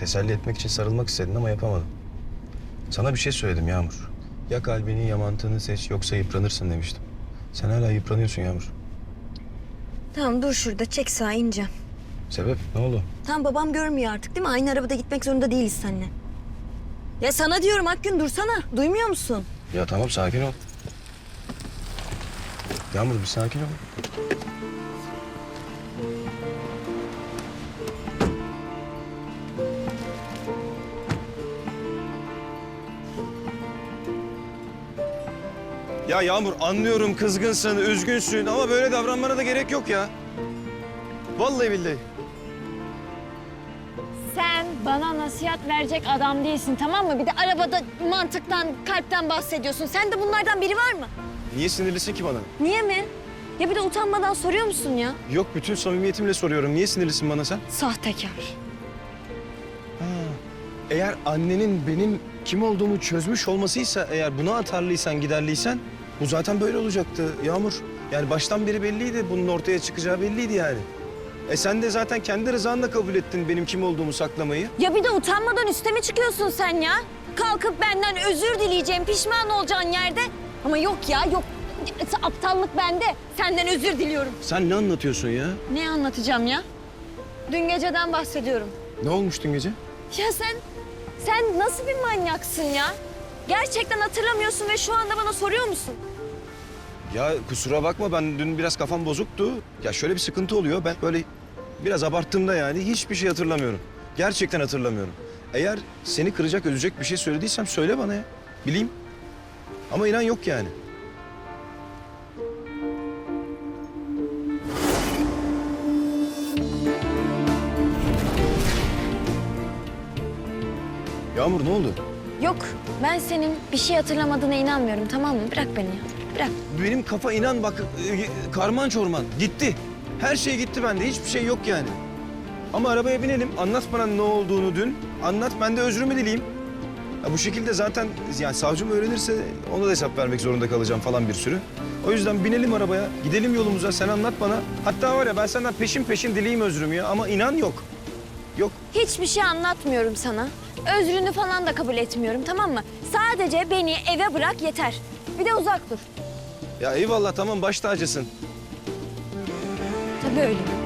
Teselli etmek için sarılmak istedin ama yapamadım. Sana bir şey söyledim Yağmur. Ya kalbini ya mantığını seç yoksa yıpranırsın demiştim. Sen hala yıpranıyorsun Yağmur. Tamam dur şurada çek sağa ineceğim. Sebep ne oldu? Tamam babam görmüyor artık değil mi? Aynı arabada gitmek zorunda değiliz seninle. Ya sana diyorum Akgün dursana. Duymuyor musun? Ya tamam sakin ol. Yağmur bir sakin ol. Ya Yağmur anlıyorum kızgınsın, üzgünsün ama böyle davranmana da gerek yok ya. Vallahi billahi. Sen bana nasihat verecek adam değilsin tamam mı? Bir de arabada mantıktan, kalpten bahsediyorsun. Sen de bunlardan biri var mı? Niye sinirlisin ki bana? Niye mi? Ya bir de utanmadan soruyor musun ya? Yok bütün samimiyetimle soruyorum. Niye sinirlisin bana sen? Sahtekar. Eğer annenin benim kim olduğumu çözmüş olmasıysa eğer buna atarlıysan giderliysen bu zaten böyle olacaktı Yağmur. Yani baştan beri belliydi bunun ortaya çıkacağı belliydi yani. E sen de zaten kendi rızanla kabul ettin benim kim olduğumu saklamayı. Ya bir de utanmadan üsteme çıkıyorsun sen ya. Kalkıp benden özür dileyeceğim, pişman olacağın yerde. Ama yok ya yok. Aptallık bende. Senden özür diliyorum. Sen ne anlatıyorsun ya? Ne anlatacağım ya? Dün geceden bahsediyorum. Ne olmuş dün gece? Ya sen, sen nasıl bir manyaksın ya? Gerçekten hatırlamıyorsun ve şu anda bana soruyor musun? Ya kusura bakma ben dün biraz kafam bozuktu. Ya şöyle bir sıkıntı oluyor. Ben böyle biraz abarttığımda yani hiçbir şey hatırlamıyorum. Gerçekten hatırlamıyorum. Eğer seni kıracak, üzecek bir şey söylediysem söyle bana ya. Bileyim. Ama inan yok yani. Yağmur ne oldu? Yok, ben senin bir şey hatırlamadığına inanmıyorum tamam mı? Bırak beni ya, bırak. Benim kafa inan bak e, karman çorman gitti. Her şey gitti bende hiçbir şey yok yani. Ama arabaya binelim anlat bana ne olduğunu dün. Anlat ben de özrümü dileyeyim. Ya bu şekilde zaten yani savcım öğrenirse ona da hesap vermek zorunda kalacağım falan bir sürü. O yüzden binelim arabaya gidelim yolumuza sen anlat bana. Hatta var ya ben senden peşin peşin dileyim özrümü ya ama inan yok. Yok. Hiçbir şey anlatmıyorum sana. Özrünü falan da kabul etmiyorum tamam mı? Sadece beni eve bırak yeter. Bir de uzak dur. Ya eyvallah tamam baş tacısın. Tabii öyle.